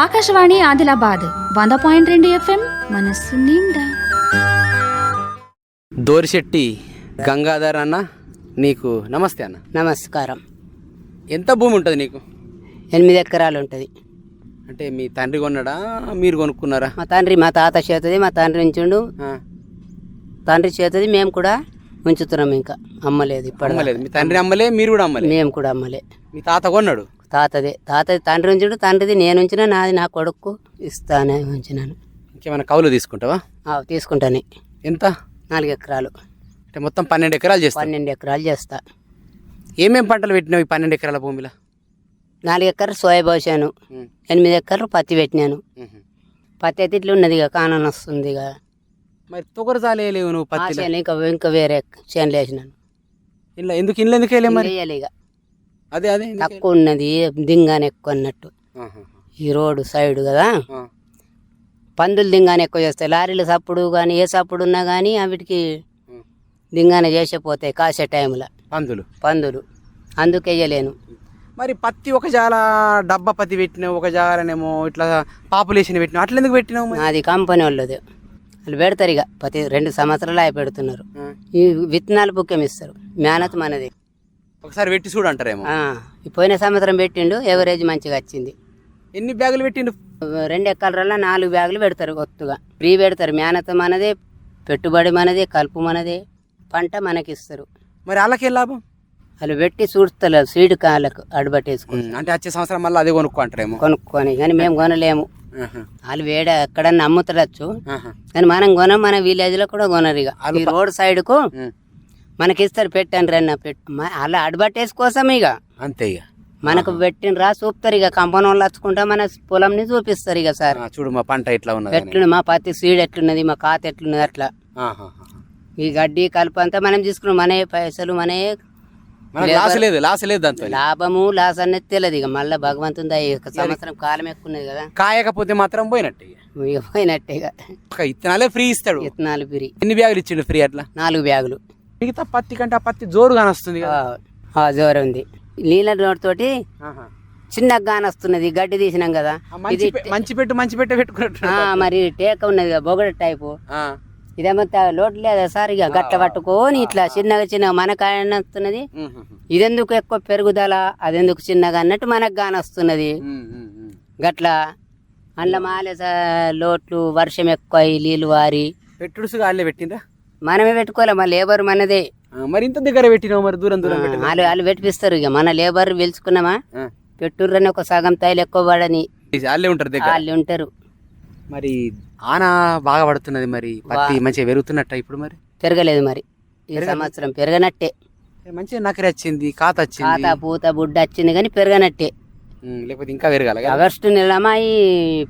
ఆకాశవాణి ఆదిలాబాద్ వంద పాయింట్ రెండు ఎఫ్ఎం మనస్సు నిండా. దోరిశెట్టి గంగాధర్ అన్న నీకు నమస్తే అన్న. నమస్కారం. ఎంత భూమి ఉంటుంది నీకు? ఎనిమిది ఎకరాలు ఉంటుంది. అంటే మీ తండ్రి కొన్నాడా? మీరు కొనుక్కున్నారా? మా తండ్రి మా తాత చేతుంది మా తండ్రి ఉంచుండు. తండ్రి చేతుంది మేము కూడా ఉంచుతున్నాం ఇంకా. అమ్మలేదు ఇప్పుడు అమ్మలేదు మీ తండ్రి అమ్మలే మీరు కూడా అమ్మలే? మేము కూడా అమ్మలే. మీ తాత కొన్నాడు? తాతదే. తాతది తండ్రి ఉంచుడు తండ్రిది నేను ఉంచిన నాది నా కొడుకు ఇస్తానే ఉంచినాను. ఇంకేమైనా కౌలు తీసుకుంటావా? తీసుకుంటానే. ఎంత? నాలుగు ఎకరాలు అంటే మొత్తం పన్నెండు ఎకరాలు చేస్తావు పన్నెండు ఎకరాలు చేస్తా. ఏమేం పంటలు పెట్టినావు ఈ పన్నెండు ఎకరాల భూమిలో? నాలుగు ఎకరాలు సోయా పోసాను ఎనిమిది ఎకరాలు పత్తి పెట్టినాను. పత్తి అయితే ఇట్లా ఉన్నది ఇక కానని వస్తుంది ఇక మరి తొగరు చాలేలేవు నువ్వు పత్తి ఇంకా ఇంకా వేరే చేనులు వేసినాను ఇంట్లో ఎందుకు ఇంట్లో ఎందుకు వేయలే మరి? వేయాలి ఇక. అదే అదే తక్కువ ఉన్నది దింగానే ఎక్కువ అన్నట్టు. ఈ రోడ్డు సైడ్ కదా. పందులు దింగానే ఎక్కువ చేస్తాయి. లారీలు సప్పుడు కానీ ఏ సప్పుడు ఉన్నా కానీ అవిటికి ఉమ్. దింగానే చేసే పోతాయి కాసే టైంలో పందులు. పందులు. అందుకేయలేను మరి పత్తి ఒక జాల డబ్బా పత్తి పెట్టినావు ఒక జాలనేమో ఇట్లా పాపులేషన్ పెట్టినావు. అట్లా ఎందుకు పెట్టినావు అది కంపెనీ వాళ్ళది. వాళ్ళు పెడతారు ఇక. ప్రతి రెండు సంవత్సరాలు అవి పెడుతున్నారు. ఈ విత్తనాలు బుక్యం ఇస్తారు మేనత్ మనది. ఒకసారి పెట్టి చూడు అంటారేమో ఆ, ఈ పోయిన సంవత్సరం పెట్టిండు ఎవరేజ్ మంచిగా వచ్చింది. ఎన్ని బ్యాగులు పెట్టిండు? రెండు ఎకరాల నాలుగు బ్యాగులు పెడతారు కొత్తగా ఫ్రీ పెడతారు మేనత మనదే పెట్టుబడి మనదే కలుపు మనదే పంట మనకిస్తారు. మరి వాళ్ళకే లాభం? వాళ్ళు పెట్టి చూడతలే సీడ్ కాళ్ళకు అడబట్టేసుకుని ఉమ్, అంటే వచ్చే సంవత్సరం మళ్ళీ అదే కొనుక్కో అంటారేమో కొనుక్కొని కానీ మేము కొనలేము. ఆహా, వాళ్ళు వేడ ఎక్కడన్నా అమ్ముతడచ్చు ఆహా. కానీ మనం కొనం మన విలేజ్లో కూడా కొనరు ఇక ఈ రోడ్ సైడ్కు ఉమ్, మనకి ఇస్తారు పెట్టండి రన్న పెట్టు. అలా అడబట్టేసి కోసం ఇక. అంతే ఇక. మనకు పెట్టిన రా చూపుతారు ఇక. కంపన వాళ్ళు వచ్చుకుంటా మన పొలంని చూపిస్తారు ఇక సార్. చూడు మా పంట ఇట్లా ఉన్నది. ఎట్లున్నది మా పత్తి సీడ్ ఎట్లున్నది మా కాత ఎట్లున్నది అట్లా. ఈ గడ్డి కలుపు అంతా మనం తీసుకున్నాం మనే పైసలు మనే లాస్ లేదు లాస్ లేదు దాంతో లాభము లాస్ అనేది తెలియదు ఇక. మళ్ళీ భగవంతుంది సంవత్సరం కాలం ఎక్కువ ఉన్నది కదా. కాయకపోతే మాత్రం పోయినట్టు పోయినట్టే ఇక. ఇత్తనాలే ఫ్రీ ఇస్తాడు. విత్తనాలు పిరి ఎన్ని బ్యాగులు ఇచ్చిండు ఫ్రీ అట్లా? నాలుగు బ్యాగులు. మిగతా పత్తి కంటే ఆ పత్తి జోరు కానొస్తుంది కదా. ఆ, ఆ, జోరు ఉంది. నీళ్ళ తోటి. చిన్నగా గానొస్తున్నది గడ్డి తీసినాం కదా. ఆ మంచి పెట్టు మంచి పెట్టే పెట్టుకున్నట్టు మరి టేక ఉన్నది కదా బొగడ టైపు. ఆ, ఇదేమో త- లోటు లేదా సార్ ఇక గట్ట పట్టుకొని ఇట్లా చిన్నగా చిన్నగా మనకు వస్తున్నది ఇదెందుకు ఎక్కువ పెరుగుదల అదెందుకు చిన్నగా అన్నట్టు మనకు ఉమ్. గట్ల అందులో మాలే లోట్లు వర్షం ఎక్కువ నీళ్ళు వారి. పెట్టుడుసుగా వాళ్ళే పెట్టిండ్రా? మనమే పెట్టుకోలే మా లేబర్ మనదే. మరి ఇంత దగ్గర పెట్టినావు మరి దూరం దూరం పెట్టిన వాళ్ళు వాళ్ళు పెట్టిపిస్తారు ఇక. మన లేబర్ పిలుచుకున్నామా? పెట్టుర్రని ఒక సగం తైలు ఎక్కువ పడని. వాళ్ళే ఉంటారు వాళ్ళు ఉంటారు. మరి ఆన బాగా పడుతున్నది మరి? పత్తి మంచిగా పెరుగుతున్నట్ట ఇప్పుడు మరి? పెరగలేదు మరి. ఈ సంవత్సరం పెరగనట్టే. మంచిగా నకరి వచ్చింది కాత వచ్చింది. ఖాతా పూత బుడ్డ వచ్చింది కానీ పెరగనట్టే. లేకపోతే ఇంకా పెరగాల ఆగస్టు నెలమా ఈ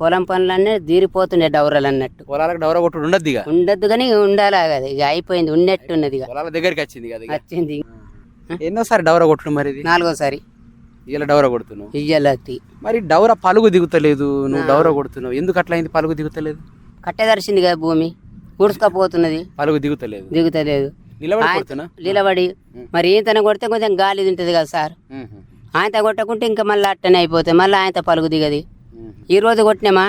పొలం పనులన్నీ తీరిపోతుండే డౌరలు అన్నట్టు. పొలాలకు డవర కొట్టుడు ఉండద్దు ఇక? ఉండద్దు కానీ ఉండాలి కదా ఇక అయిపోయింది ఉన్నట్టున్నది ఇక. పొలాల దగ్గరికి వచ్చింది కదా. వచ్చింది ఎన్నోసారి డవర కొట్టుడు మరి ఇది? నాలుగోసారి. ఇలా డవర కొడుతున్నావు? ఇయ్యాలకి మరి డవర పలుగు దిగుతలేదు నువ్వు డవర కొడుతున్నావు. ఎందుకు అట్లా అయింది పలుగు దిగుతలేదు? కట్టెదర్శింది కదా భూమి ఉడుచుకపోతున్నది పలుగు దిగుతలేదు. దిగుతలేదు. నిలబడి కొడుతున్నా నిలబడి మరి ఈతన కొడితే కొంచెం గాలి తింటది కదా సార్. ఆయన కొట్టకుంటే ఇంకా మళ్ళీ అట్టనే అయిపోతాయి మళ్ళీ ఆయన పలుగు దిగది. ఈ రోజు కొట్టినామా.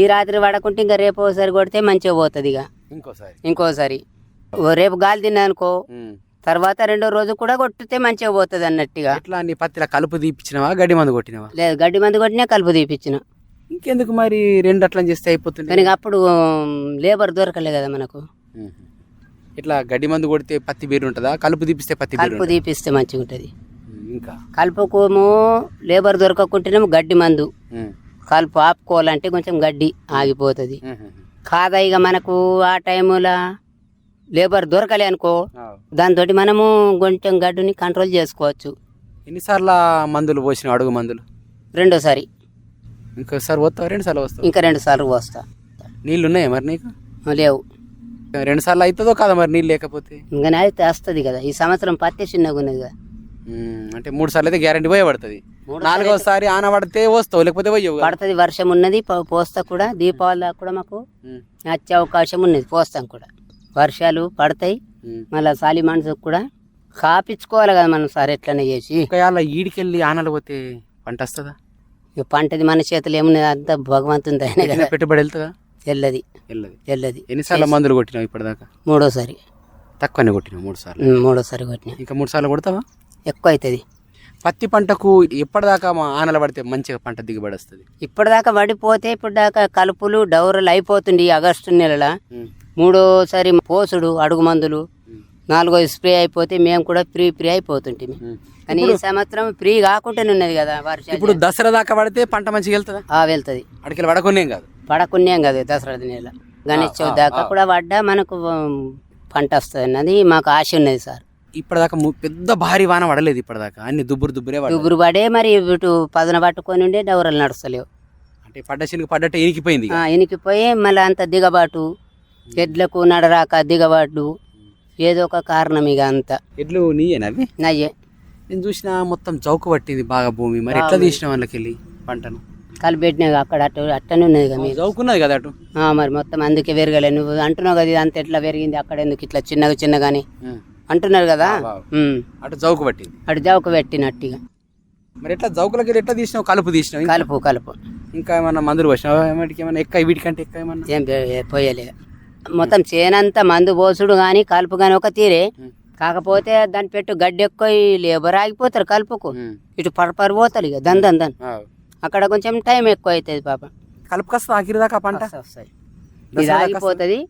ఈ రాత్రి పడకుంటే ఇంకా రేపు ఒకసారి కొడితే మంచిగా పోతుంది ఇక. ఇంకోసారి. ఇంకోసారి. రేపు గాలి తిన్నా అనుకో. తర్వాత రెండో రోజు కూడా కొట్టితే మంచిగా పోతుంది అన్నట్టుగా. ఎట్లా నీ పత్తిలా కలుపు తీపిచ్చినవా గడ్డి మందు కొట్టినవా? లేదు గడ్డి మందు కొట్టినా కలుపు తీపిచ్చిన. ఇంకెందుకు మరి రెండు అట్లా చేస్తే అయిపోతుంది? కానీ అప్పుడు లేబర్ దొరకలే కదా మనకు. ఇట్లా గడ్డి మందు కొడితే పత్తి బీరు ఉంటుందా? కలుపు తీపిస్తే పత్తి కలుపు తీపిస్తే మంచిగా ఉంటుంది ఇంకా. కలుపుకోము లేబర్ దొరకకుంటేనేమో గడ్డి మందు. కలుపు ఆపుకోవాలంటే కొంచెం గడ్డి ఆగిపోతుంది. కాదా ఇక మనకు ఆ టైములో లేబర్ దొరకలే అనుకో. దాంతో మనము కొంచెం గడ్డుని కంట్రోల్ చేసుకోవచ్చు. ఎన్నిసార్లు మందులు పోసినావు అడుగు మందులు? రెండోసారి. ఇంకోసారి వస్తావు రెండు సార్లు వస్తావు ఇంకా రెండు సార్లు పోస్తా. నీళ్ళు ఉన్నాయా మరి నీకు? లేవు. రెండు సార్లు అవుతుందో కాదా మరి నీళ్ళు లేకపోతే? ఇంకా అయితే వస్తుంది కదా ఈ సంవత్సరం పత్తి చిన్నగా ఉన్నది కదా. అంటే మూడు సార్లు అయితే గ్యారంటీ పోయే పడుతుంది. నాలుగోసారి ఆన పడితే వస్తావు లేకపోతే పోయవు. పడుతుంది వర్షం ఉన్నది పోస్తా కూడా దీపావళి దాకా కూడా మాకు వచ్చే అవకాశం ఉన్నది పోస్తాం కూడా. వర్షాలు పడతాయి. మళ్ళీ సాలి మనసుకు కూడా కాపించుకోవాలి కదా మనం సార్ ఎట్లనే చేసి. ఒకవేళ ఈడికెళ్ళి ఆనలు పోతే పంట వస్తుందా? ఇక పంటది మన చేతులు ఏమున్నది అంత భగవంతుంది ఆయన కదా. పెట్టుబడి వెళ్తుందా? తెల్లది వెళ్ళదు తెల్లది ఎన్నిసార్లు మందులు కొట్టినావు ఇప్పటిదాకా? మూడోసారి. తక్కువనే కొట్టినావు మూడు సార్లు మూడోసారి కొట్టినా. ఇంకా మూడు సార్లు కొడతావా? ఎక్కువ అవుతుంది పత్తి పంటకు ఎప్పటిదాకా మా ఆనలు పడితే మంచిగా పంట దిగుబడి వస్తుంది. ఇప్పటిదాకా పడిపోతే ఇప్పుడు దాకా కలుపులు డౌరలు అయిపోతుంది ఆగస్టు నెలల. మూడోసారి పోసుడు అడుగు మందులు. నాలుగో స్ప్రే అయిపోతే మేము కూడా ఫ్రీ ఫ్రీ అయిపోతుంటిమి. కానీ ఈ సంవత్సరం ఫ్రీ కాకుండానే ఉన్నది కదా వర్షాలు. ఇప్పుడు దసరా దాకా పడితే పంట మంచిగా వెళ్తుందా? ఆ వెళ్తుంది. అడికి పడకొనేం కాదు. పడకున్నాం కదా దసరా నెల. గణేష్ చవితి దాకా కూడా పడ్డా మనకు పంట వస్తుంది అన్నది మాకు ఆశ ఉన్నది సార్. ఇప్పటిదాకా పెద్ద భారీ వాన పడలేదు ఇప్పటిదాకా. అన్ని దుబ్బురు దుబ్బురే. దుబ్బురు పడే మరి ఇటు పదున పట్టుకొని ఉండే డౌరలు నడుస్తలేవు. అంటే పడ్డ చినుకు పడ్డట్టు. ఆ, ఇనికిపోయి మళ్ళీ అంత దిగబాటు. ఎడ్లకు నడరాక దిగబాటు. ఏదో ఒక కారణం ఇక అంత. ఎడ్లు నీయేనా అవి? నయ్యే. నేను చూసిన మొత్తం చౌక పట్టింది బాగా భూమి. మరి ఎట్లా తీసిన వాళ్ళకి వెళ్ళి పంటను? కలిపెట్టినా అక్కడ అటు అట్టనే ఉన్నది కదా చౌకున్నది కదా అటు? మరి మొత్తం అందుకే పెరగలే. నువ్వు అంటున్నావు కదా ఇది అంత ఎట్లా పెరిగింది? అక్కడ ఎందుకు ఇట్లా చిన్నగా చిన్నగాని? అంటున్నారు కదా. అటు చౌక పట్టింది. అటు జవక పెట్టినట్టుగా. మరి ఎట్లా చౌకలకి వెళ్ళి ఎట్లా తీసినావు? కలుపు తీసినావు ఇంకా- కలుపు కలుపు. ఇంకా ఏమన్నా మందులు ఏమిటికి ఏమన్నా ఎక్క వీటికంటే ఎక్క ఏమన్నా? ఏం పోయలే. మొత్తం చేనంతా మందు పోసుడు కానీ కలుపు కానీ ఒక తీరే. కాకపోతే దాని పెట్టు గడ్డి ఎక్కువ లేబర్ ఆగిపోతారు కలుపుకు. ఇటు పరపరు పోతారు ఇక దన్ దన్ దన్. అక్కడ కొంచెం టైం ఎక్కువ అవుతుంది పాప. కలుపు కస్తా ఆఖరి దాకా పంట? వస్తాయి ఇది ఆగిపోతుంది.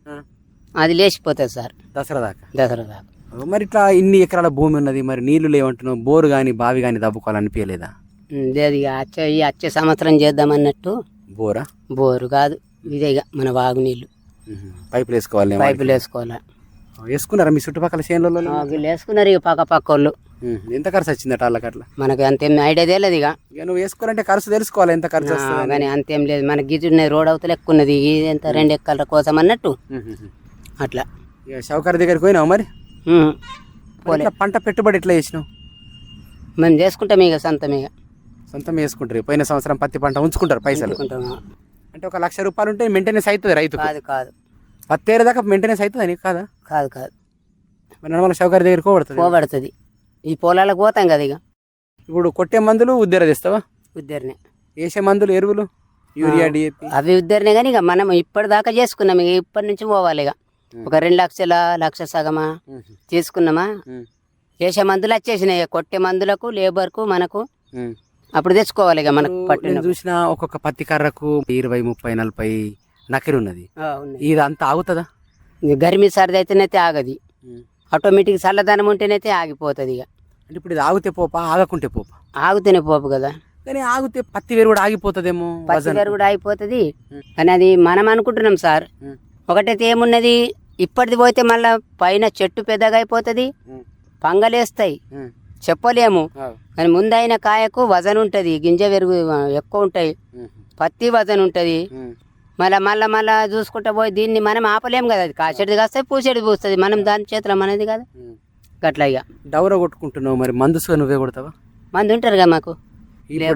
అది లేచిపోతుంది సార్. దసరా దాకా? దసరా దాకా. మరి ఇట్లా ఇన్ని ఎకరాల భూమి ఉన్నది మరి నీళ్ళు లేవంటున్నావు బోరు కానీ బావి కానీ దవ్వుకోవాలనిపించలేదా ఉమ్, లేదు ఇక వచ్చే ఈ వచ్చే సంవత్సరం చేద్దామన్నట్టు బోరా? బోరు కాదు ఇదే ఇక మన వాగునీళ్ళు ఉహు. పైపులు వేసుకోవాలి పైపులు వేసుకోవాలి? వేసుకున్నారా మీ చుట్టుపక్కల చేనులలో? వీళ్ళు వేసుకున్నారు ఇక పక్క పక్క వాళ్ళు. ఎంత ఖర్చు వచ్చిందట వాళ్ళకి అట్లా? మనకు అంతేం ఐడియా తెలియదు ఇక. ఇక నువ్వు వేసుకోవాలంటే ఖర్చు తెలుసుకోవాలి ఎంత ఖర్చు వస్తుంది కానీ అంతేం లేదు. మనకి గిజు ఉన్నది రోడ్ అవతల ఎక్కువ ఉన్నది ఇది ఎంత రెండు ఎక్కల కోసం అన్నట్టు అట్లా. ఇక షౌకర్ దగ్గరికి పోయినావు. మరి? ఇట్లా పంట పెట్టుబడి ఎట్లా చేసినావు? మేము చేసుకుంటాం ఇక సొంతం ఇక. సొంతం వేసుకుంటారు పోయిన సంవత్సరం పత్తి పంట ఉంచుకుంటారు పైసలు. అంటే ఒక లక్ష రూపాయలు ఉంటే మెయింటెనెన్స్ అవుతుంది రైతుకు. కాదు కాదు. పత్తి ఏరు దాకా మెయింటెనెన్స్ అవుతుంది నీకు? కాదా? కాదు కాదు. నడమల షౌకర్ దగ్గరికి పోబడుతుంది. పోబడుతుంది. ఈ పొలాలకు పోతాం కదా ఇక. ఇప్పుడు కొట్టే మందులు ఉద్దెర తెస్తావా ఉద్దరినే. వేసే మందులు ఎరువులు యూరియా డిఏపి అవి ఉద్దరినే కానీ ఇక మనం ఇప్పటిదాకా చేసుకున్నాం ఇక. ఇప్పటి నుంచి పోవాలి ఇక. ఒక రెండు లక్షల లక్ష సగమా తీసుకున్నామా? వేసే మందులు వచ్చేసినాయి. కొట్టే మందులకు లేబర్కు మనకు. అప్పుడు తెచ్చుకోవాలి ఇక మనకు పట్టిన చూసిన ఒక్కొక్క పత్తి కర్రకు ఇరవై ముప్పై నలభై నకిరి ఉన్నది. ఇది అంత ఆగుతుందా? గరిమి సర్ది అయితేనైతే ఆగది ఆటోమేటిక్ చల్లదనం ఉంటేనైతే ఆగిపోతుంది ఇక. అంటే ఇప్పుడు ఇది ఆగితే పోపా? ఆగకుంటే పోపా? ఆగుతూనే పోపు కదా. కానీ ఆగితే పత్తి వేరు కూడా ఆగిపోతుందేమో వజన్. గారు కూడా అయిపోతుంది ఉం. కానీ అది మనం అనుకుంటున్నాం సార్. ఒకటైతే ఏమున్నది? ఇప్పటిది పోతే మళ్ళా పైన చెట్టు పెద్దగా అయిపోతుంది. పంగలేస్తాయి. చెప్పలేము. కానీ ముందైన కాయకు వజన్ ఉంటుంది. గింజ పెరుగు ఎక్కువ ఉంటాయి. పత్తి వజన్ ఉంటుంది. మళ్ళా మళ్ళా మళ్ళా చూసుకుంటా పోయి దీన్ని మనం ఆపలేము కదా. అది కాసేటిది కాస్తే పూసేది పూస్తుంది. మనం దాని చేతిలో మనది కదా. గట్లా ఇక డౌర కొట్టుకుంటున్నావు మరి. మందుసుగా నువ్వే కొడతావా? మంది ఉంటారు కదా మాకు.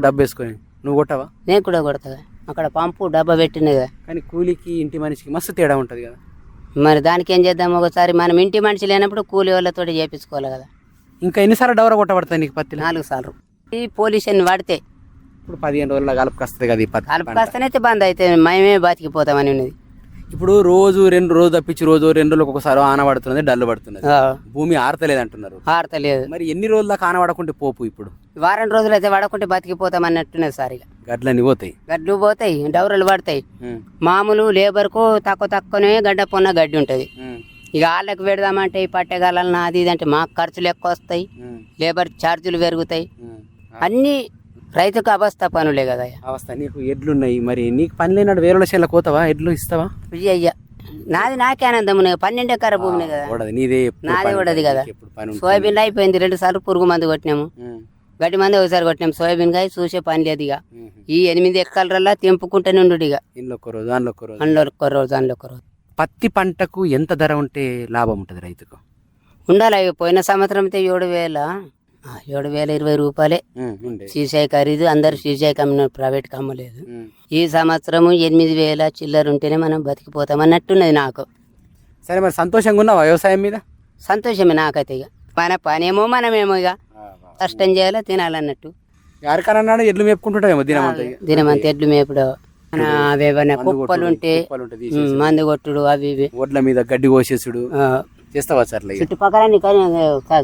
డబ్బు వేసుకొని. నువ్వు కొట్టవా? నేను కూడా కొడతా. అక్కడ పంపు డబ్బా పెట్టినది కదా. కానీ కూలికి ఇంటి మనిషికి మస్తు తేడా ఉంటుంది కదా. మరి దానికి ఏం చేద్దాం ఒకసారి? మనం ఇంటి మనిషి లేనప్పుడు కూలి వాళ్ళతో చేపించుకోవాలి కదా. ఇంకా ఎన్నిసార్లు డౌర కొట్టబడతాయి నీకు పత్తిలో? నాలుగు సార్లు. ఈ పొల్యూషన్ వాడితే? ఇప్పుడు పదిహేను రోజుల కలుపుకి వస్తుంది కదా ఈ పత్తి బంద్ అయితే మేమే బతికిపోతామని ఉన్నది. ఇప్పుడు రోజు రెండు రోజు తప్పించి రోజు రెండు రోజులకు ఒకసారి ఆన పడుతున్నది డల్లు పడుతున్నది. భూమి ఆరతలేదు. అంటున్నారు ఆడతలేదు మరి ఎన్ని రోజుల దాకా ఆన పడకుంటే పోపు ఇప్పుడు? వారం రోజులు అయితే పడకుంటే బతికిపోతాం అన్నట్టున్నది సార్ ఇక గడ్లన్నీ పోతాయి. గడ్లు పోతాయి డౌరలు పడతాయి. మామూలు లేబర్కు తక్కువ తక్కువనే గడ్డ పొన్న గడ్డి ఉంటుంది. ఇక వాళ్ళకి పెడదామంటే ఈ పట్టెగాలని అది ఇది అంటే మాకు ఖర్చులు ఎక్కువ వస్తాయి. లేబర్ ఛార్జీలు పెరుగుతాయి. అన్నీ రైతుకు అవస్థ పనులే కదా అవస్థ నీకు ఎడ్లున్నాయి మరి. నీకు పని లేనాడు వేరే చేల కోతావా? ఎడ్లు ఇస్తావా? అయ్య నాది నాకే ఆనందం. పన్నెండు ఎకర భూమిని కదా. నీదే నాది కూడాది ఉంటుంది, కదా. సోయాబీన్ అయిపోయింది. రెండు సార్లు పురుగు మందు కొట్టినాము. గడ్డి మంది ఒకసారి కొట్టినాం సోయాబీన్ కాయ చూసే పని లేదు ఇక. ఈ ఎనిమిది ఎక్కలరల్లా తెంపుకుంటే నుండు ఇక. ఇంట్లో ఒక రోజు దానిలో ఒక రోజు. అందులో ఒక్క రోజు అందులో ఒక రోజు. పత్తి పంటకు ఎంత ధర ఉంటే లాభం ఉంటుంది రైతుకు? ఉండాలి పోయిన సంవత్సరం అయితే ఏడు వేల. ఏడు వేల ఇరవై రూపాయలే. సీసాయి ఖరీదు అందరు సీసాయి కమ్మిన ప్రైవేట్ కమ్మలేదు. ఈ సంవత్సరము ఎనిమిది వేల చిల్లర ఉంటేనే మనం బతికిపోతాం అన్నట్టున్నది నాకు. సరే మరి సంతోషంగా ఉన్నావా వ్యవసాయం మీద? సంతోషమే నాకైతే ఇక. మన పనేమో మనమేమో ఇక. కష్టం చేయాలో తినాలన్నట్టు. ఎవరికన్నా ఎడ్లు మేపుకుంటుంటామేమో దినమంతా ఎడ్లు మేపుడు. అవేవన్నా కుప్పలు ఉంటే మందు కొట్టుడు అవి ఇవి. ఒడ్ల మీద గడ్డి కోసేసుడు. చేస్తావా సార్ చుట్టుపక్కల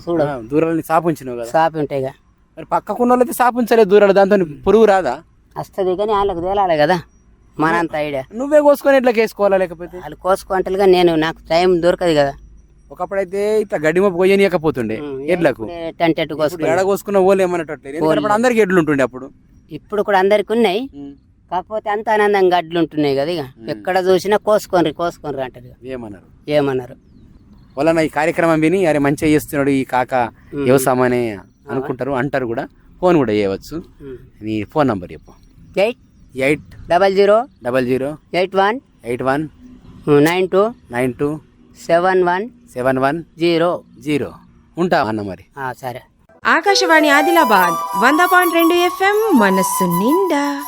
చూడు. దూరాలని సాపు ఉంచినావు కదా. షాప్ ఉంటాయిగా. మరి పక్కకున్న వాళ్ళైతే సాపు ఉంచలేదు దూరాలు దాంతో పురుగు రాదా? వస్తుంది కానీ వాళ్ళకి తేలాలి కదా. మనంత ఐడియా. నువ్వే కోసుకొని ఇట్లా వేసుకోవాలా లేకపోతే? వాళ్ళు కోసుకుంటారుగా నేను నాకు టైం దొరకదు కదా. ఒకప్పుడైతే ఇట్లా గడ్డి మోపు కొయ్యనీయకపోతుండే ఎడ్లకు. టెంట్ ఎట్టు ఇప్పుడు కోసుకుని ఎడ కోసుకున్న ఓళ్ళు ఏమన్నట్లేదు అందరికి ఎడ్లు ఉంటుండే అప్పుడు. ఇప్పుడు కూడా అందరికి ఉన్నాయి. కాకపోతే అంత ఆనందంగా గడ్లు ఉంటున్నాయి కదా ఇక. ఎక్కడ చూసినా కోసుకొనరి కోసుకొనరి అంటారు. ఏమన్నారు? ఏమన్నారు? వలన ఈ కార్యక్రమం విని అరే మంచిగా చేస్తున్నాడు ఈ కాక వ్యవసాయం అని అనుకుంటారు అంటారు కూడా. ఫోన్ కూడా చేయవచ్చు. నీ ఫోన్ నంబర్ చెప్పు. Eight eight double zero double zero eight one eight one nine two nine two seven one seven one zero. Zero. ఉంటా అన్న మరి? ఆ, సరే. ఆకాశవాణి ఆదిలాబాద్ వంద పాయింట్ రెండు ఎఫ్ఎం మనస్సు నిండా.